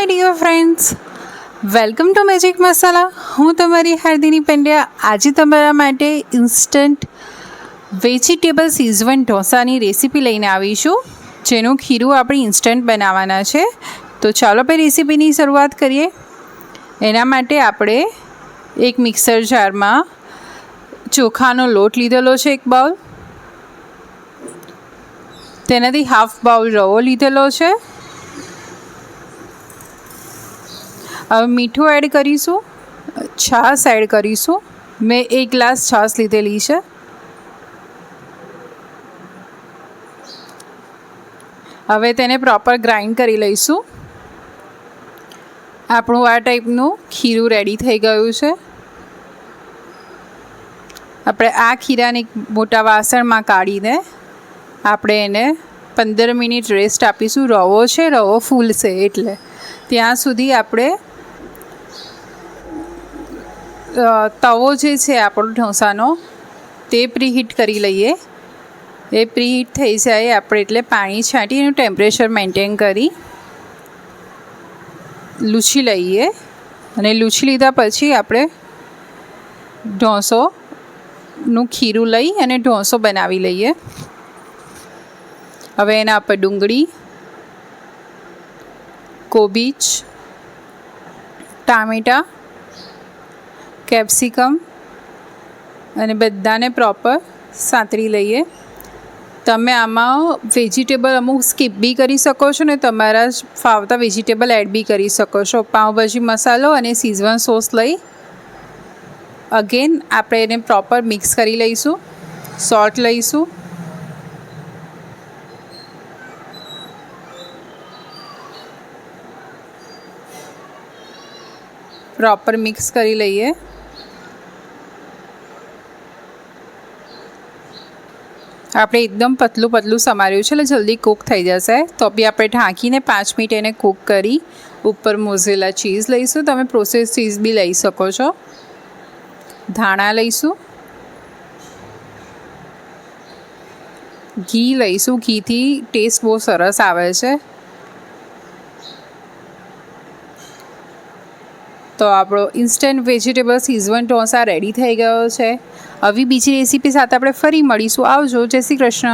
My dear friends welcome to magic masala હું તમારી હાર્દિની પંડ્યા. આજે તમારા માટે ઇન્સ્ટન્ટ વેજીટેબલ સીઝવન ઢોસાની રેસીપી લઈને આવીશું. જેનું ખીરું આપણે ઇન્સ્ટન્ટ બનાવવાના છે. તો ચાલો આપણે રેસીપીની શરૂઆત કરીએ. એના માટે આપણે એક મિક્સર જારમાં ચોખાનો લોટ લીધેલો છે એક બાઉલ તેનાથી હાફ બાઉલ રવો લીધેલો છે. હવે મીઠું એડ કરીશું. છાશ એડ કરીશું. મેં એક ગ્લાસ છાશ લીધેલી છે. હવે તેને પ્રોપર ગ્રાઇન્ડ કરી લઈશું. આપણું આ ટાઈપનું ખીરું રેડી થઈ ગયું છે. આપણે આ ખીરાને મોટા વાસણમાં કાઢીને આપણે એને પંદર મિનિટ રેસ્ટ આપીશું. રવો છે, રવો ફૂલશે એટલે. ત્યાં સુધી આપણે તવો જે છે આપણો ઢોસાનો, તે પ્રીહીટ કરી લઈએ. એ પ્રીહીટ થઈ જાય આપણે એટલે પાણી છાંટી એનું ટેમ્પરેચર મેન્ટેન કરી લૂછી લઈએ અને લૂછી લીધા પછી આપણે ઢોંસોનું ખીરું લઈ અને ઢોંસો બનાવી લઈએ. હવે એના પર ડુંગળી, કોબીજ, ટામેટાં કેપ્સિકમ અને બધાને પ્રોપર સાંતળી લઈએ. તમે આમાં વેજીટેબલ અમુક સ્કીપ બી કરી શકો છો ને તમારા જ ફાવતા વેજીટેબલ એડ બી કરી શકો છો. પાઉંભાજી મસાલો અને સીઝવન સોસ લઈ અગેન આપણે એને પ્રોપર મિક્સ કરી લઈશું. સોલ્ટ લઈશું. પ્રોપર મિક્સ કરી લઈએ. આપણે એકદમ પતલું પતલું સમાર્યું છે. એટલે જલ્દી કૂક થઈ જશે. તો બી આપણે ઢાંકીને પાંચ મિનિટ એને કૂક કરી ઉપર મોઝેલા ચીઝ લઈશું. તમે પ્રોસેસ ચીઝ બી લઈ શકો છો. ધાણા લઈશું. ઘી લઈશું. ઘીથી ટેસ્ટ બહુ સરસ આવે છે. તો આપણો instant vegetable schezwan dosa ready થઈ ગયો છે. આવી બીજી રેસીપી સાથે આપણે ફરી મળીશું. આવજો. જય શ્રી કૃષ્ણ.